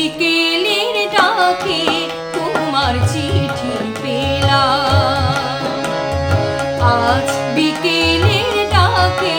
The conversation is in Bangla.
বিকেলের ডাকে তোমার চিঠি পেলাম। আজ বিকেলের ডাকে